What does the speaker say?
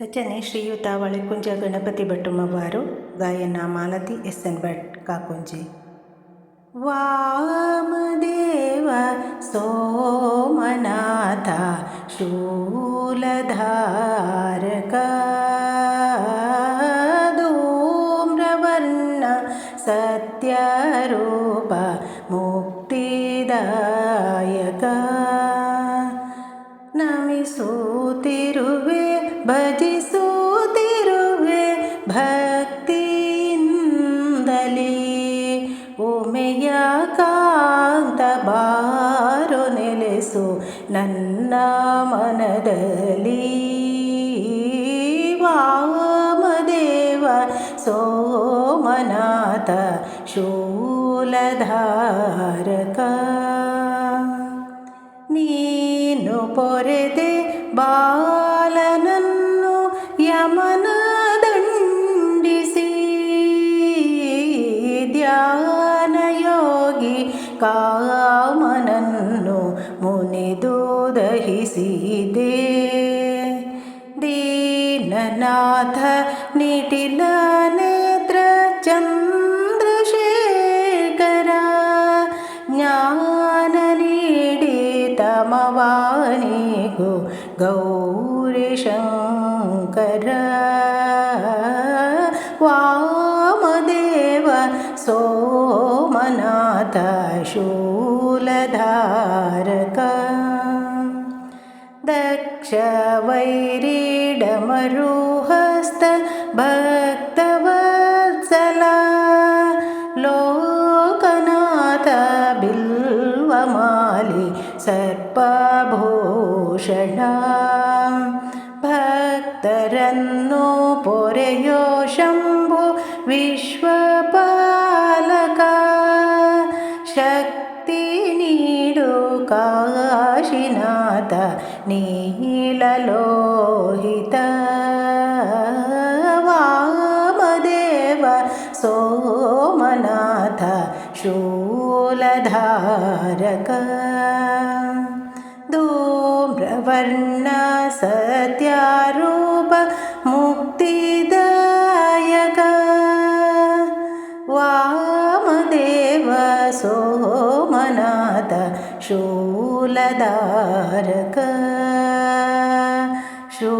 ರಚನೆ ಶ್ರೀಯುತ ವಳಿಕುಂಜ ಗಣಪತಿ ಭಟ್ಟುಮ್ಮವಾರು ಗಾಯನ ಮಾಲತಿ ಎಸ್ ಎನ್ ಭಟ್ ಕಾಕುಂಜಿ. ವಾಮದೇವ ಸೋಮನಾಥ ಶೂಲಧಾರಕ. ಧೂಮ್ರವರ್ಣ ಸತ್ಯರೂಪ ಮುಕ್ತಿದಾಯಕ. ಭಜಿಸುತ್ತಿರುವೆ ಭಕ್ತಿಯಿಂದಲೇ ಉಮೆಯ ಕಾಂತ ಬಾರು ನೆಲೆಸು ನನ್ನ ಮನದಲ್ಲಿ ವಾಮದೇವ ಸೋಮನಾಥ ಶೂಲಧಾರಕ ನೀನು ಪೊರೆದೆ ಕಾಮನನ್ನು ಮುನಿದು ದಹಿಸಿದೆ ದೀನನಾಥ ನಿಟಿಲ ನೇತ್ರ ಚಂದ್ರಶೇಖರ ಜ್ಞಾನ ನೀಡಿ ತಮವಾನಿಗೂ ಗೌರಿ ಶಂಕರ ವಾಮದೇವ ಸೋಮನಾಥ शूलधारका दक्षवैरेडमरुहस्तभक्तवत्सला। लोकनाथ बिल्वमालि सर्पभूषणा। भक्तरन्नो पोरयो शम्भो विश्व ಶಕ್ತಿ ನೀಡು ಕಾಶಿನಾಥ ನೀಲಲೋಹಿತ ವಾಮದೇವ ಸೋಮನಾಥ ಶೂಲಧಾರಕ ಧೂಮ್ರವರ್ಣ ಸತ್ಯಾರೂಪ ಮುಕ್ತಿದಾಯಕ ಸೋಮನಾಥ ಶೂಲಧಾರಕ ಶೂ